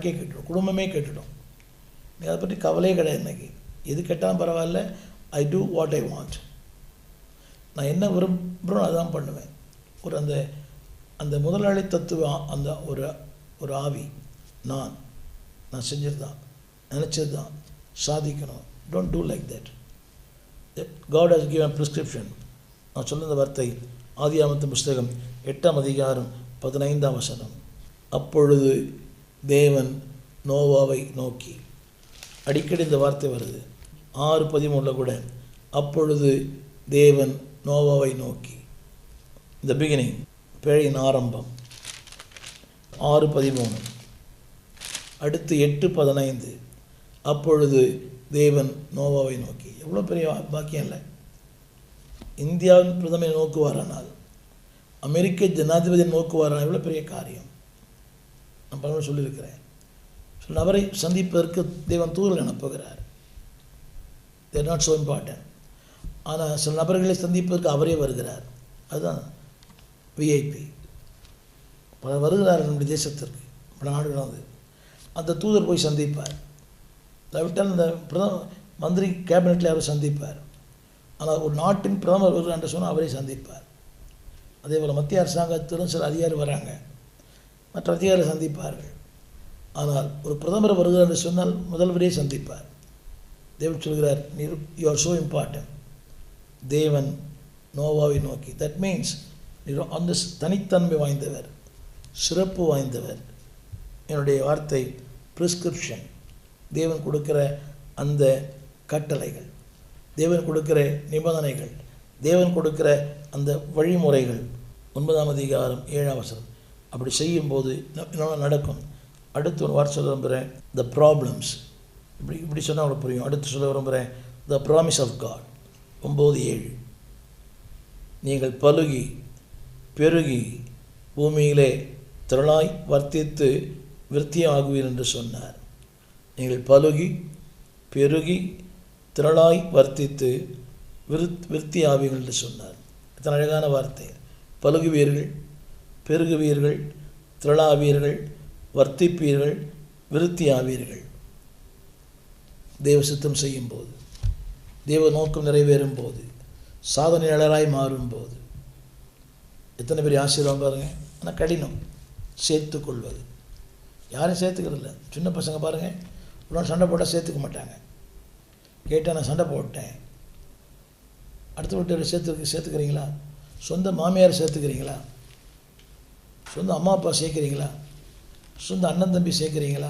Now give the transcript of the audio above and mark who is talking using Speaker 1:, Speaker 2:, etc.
Speaker 1: வாழ்க்கையை கேட்டுடும் குடும்பமே கேட்டுடும் அதை பற்றி கவலையே கிடையாது இன்னைக்கு எது கேட்டாலும் பரவாயில்ல. I do what I want நான் என்ன விரும்புகிறோம் அதான் பண்ணுவேன். ஒரு அந்த அந்த முதலாளி தத்துவ அந்த ஒரு ஒரு ஆவி. நான். நான் செஞ்சது தான் நினச்சது தான் சாதிக்கணும். Don't do like that God has given prescription நான் சொன்ன இந்த வார்த்தை ஆதியாமத்து புஸ்தகம் எட்டாம் அதிகாரம் பதினைந்தாம் வசனம். அப்பொழுது தேவன் நோவாவை நோக்கி. அடிக்கடி இந்த வார்த்தை வருது. ஆறு பதிமூணில் கூட அப்பொழுது தேவன் நோவாவை நோக்கி. இந்த பிகினிங் பிழையின் ஆரம்பம். ஆறு பதிமூணு. அடுத்து எட்டு பதினைந்து. அப்பொழுது தேவன் நோவாவை நோக்கி. எவ்வளோ பெரிய பாக்கியம் இல்லை. இந்தியாவின் பிரதமரை நோக்குவாரானால் அமெரிக்க ஜனாதிபதி நோக்குவாரானால் எவ்வளோ பெரிய காரியம். நான் பலமுறை சொல்லியிருக்கிறேன். அவரை நபரை சந்திப்பதற்கு தெய்வம் தூதர்கள் அனுப்புகிறார் தேர் நாட் ஸோ இம்பார்ட்டன்ட் ஆனால் சில நபர்களை சந்திப்பதற்கு அவரே வருகிறார். அதுதான் விஐபி பலர் வருகிறார்கள் நம்முடைய தேசத்திற்கு. பல நாடுகள் வந்து. அந்த தூதர் போய் சந்திப்பார். விட்டால் இந்த பிரதம மந்திரி கேபினெட்டில் அவர் சந்திப்பார். ஆனால் ஒரு நாட்டின் பிரதமர் வருகிறார் என்று சொன்னால் அவரே சந்திப்பார். அதே போல் மத்திய அரசாங்கத்திலும் சில அதிகாரி வராங்க. மற்ற அதிகாரி சந்திப்பார்கள். ஆனால் ஒரு பிரதமர் வருகிறார் என்று சொன்னால் முதல்வரே சந்திப்பார். தேவன் சொல்கிறார் நீர் யூ ஆர் ஸோ இம்பார்ட்டன்ட் தேவன் நோவாவை நோக்கி. தட் மீன்ஸ் நீர் அந்த தனித்தன்மை வாய்ந்தவர் சிறப்பு வாய்ந்தவர். என்னுடைய வார்த்தை ப்ரிஸ்கிரிப்ஷன் தேவன் கொடுக்கிற அந்த கட்டளைகள் தேவன் கொடுக்கிற நிபந்தனைகள் தேவன் கொடுக்கிற அந்த வழிமுறைகள். ஒன்பதாம் அதிகாரம் ஏழாம் வசனம். அப்படி செய்யும்போது என்னென்ன நடக்கும். அடுத்து ஒரு வார்த்தை சொல்ல விரும்புகிறேன் த ப்ராப்ளம்ஸ் இப்படி இப்படி சொன்னால் உங்களுக்கு புரியும். அடுத்து சொல்ல விரும்புகிறேன் த ப்ராமிஸ் ஆஃப் காட் ஒம்பது ஏழு. நீங்கள் பலுகி பெருகி பூமியிலே திரளாய் வர்த்தித்து விருத்தியாகுவீர் என்று சொன்னார். நீங்கள் பலுகி பெருகி திரளாய் வர்த்தித்து விருத் விருத்தி ஆவீர்கள் என்று சொன்னார். இத்தனை அழகான வார்த்தை. பலுகுவீர்கள் பெருகுவீர்கள் திரளாவீர்கள் வர்த்திப்பீர்கள் விருத்தியாவீர்கள். தேவ சித்தம் செய்யும் போது தேவ நோக்கம் நிறைவேறும் போது சாதனையாளராய் மாறும்போது. எத்தனை பெரிய ஆசீர்வாதம் பாருங்க. ஆனால் கடினம். சேர்த்துக்கொள்வது யாரும் சேர்த்துக்கிறதில்ல. சின்ன பசங்க பாருங்கள் உடனே சண்டை போட்டால் சேர்த்துக்க மாட்டாங்க. கேட்டால் நான் சண்டை போட்டேன். அடுத்த வீட்டில் சேர்த்து சேர்த்துக்கிறீங்களா? சொந்த மாமியார் சேர்த்துக்கிறீங்களா? சொந்த அம்மா அப்பா சேர்க்குறீங்களா? சொந்த அண்ணன் தம்பி சேர்க்குறீங்களா?